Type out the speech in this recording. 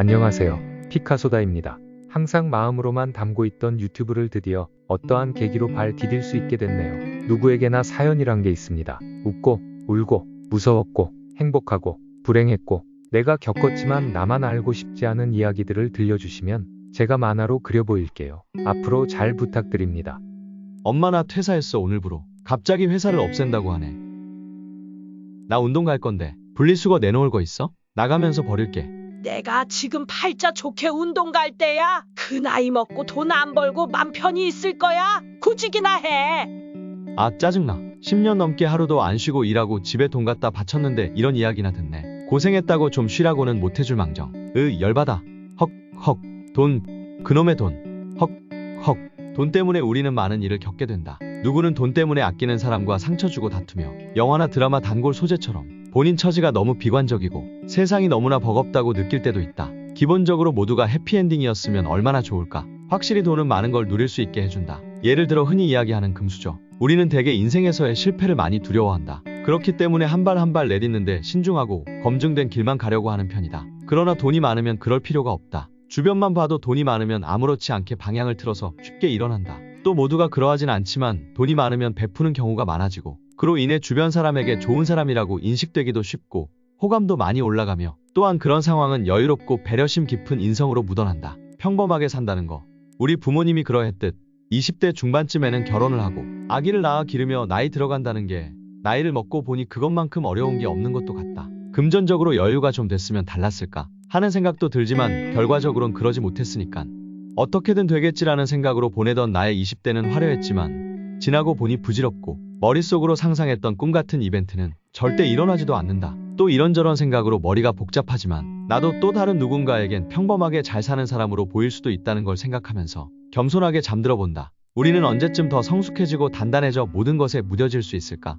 안녕하세요. 피카소다입니다. 항상 마음으로만 담고 있던 유튜브를 드디어 어떠한 계기로 발 디딜 수 있게 됐네요. 누구에게나 사연이란 게 있습니다. 웃고, 울고, 무서웠고, 행복하고, 불행했고, 내가 겪었지만 나만 알고 싶지 않은 이야기들을 들려주시면 제가 만화로 그려보일게요. 앞으로 잘 부탁드립니다. 엄마 나 퇴사했어 오늘부로. 갑자기 회사를 없앤다고 하네. 나 운동 갈 건데 분리수거 내놓을 거 있어? 나가면서 버릴게. 내가 지금 팔자 좋게 운동 갈 때야. 그 나이 먹고 돈 안 벌고 맘 편히 있을 거야. 구직이나 해. 아 짜증나. 10년 넘게 하루도 안 쉬고 일하고 집에 돈 갖다 바쳤는데 이런 이야기나 듣네. 고생했다고 좀 쉬라고는 못 해줄 망정. 으 열받아. 헉 헉. 돈. 그놈의 돈. 헉 헉. 돈 때문에 우리는 많은 일을 겪게 된다. 누구는 돈 때문에 아끼는 사람과 상처 주고 다투며 영화나 드라마 단골 소재처럼 본인 처지가 너무 비관적이고 세상이 너무나 버겁다고 느낄 때도 있다. 기본적으로 모두가 해피엔딩이었으면 얼마나 좋을까. 확실히 돈은 많은 걸 누릴 수 있게 해준다. 예를 들어 흔히 이야기하는 금수저. 우리는 대개 인생에서의 실패를 많이 두려워한다. 그렇기 때문에 한 발 한 발 내딛는데 신중하고 검증된 길만 가려고 하는 편이다. 그러나 돈이 많으면 그럴 필요가 없다. 주변만 봐도 돈이 많으면 아무렇지 않게 방향을 틀어서 쉽게 일어난다. 또 모두가 그러하진 않지만 돈이 많으면 베푸는 경우가 많아지고 그로 인해 주변 사람에게 좋은 사람이라고 인식되기도 쉽고 호감도 많이 올라가며 또한 그런 상황은 여유롭고 배려심 깊은 인성으로 묻어난다. 평범하게 산다는 거. 우리 부모님이 그러했듯 20대 중반쯤에는 결혼을 하고 아기를 낳아 기르며 나이 들어간다는 게 나이를 먹고 보니 그것만큼 어려운 게 없는 것도 같다. 금전적으로 여유가 좀 됐으면 달랐을까 하는 생각도 들지만 결과적으론 그러지 못했으니까 어떻게든 되겠지라는 생각으로 보내던 나의 20대는 화려했지만 지나고 보니 부질없고 머릿속으로 상상했던 꿈 같은 이벤트는 절대 일어나지도 않는다. 또 이런저런 생각으로 머리가 복잡하지만 나도 또 다른 누군가에겐 평범하게 잘 사는 사람으로 보일 수도 있다는 걸 생각하면서 겸손하게 잠들어 본다. 우리는 언제쯤 더 성숙해지고 단단해져 모든 것에 무뎌질 수 있을까?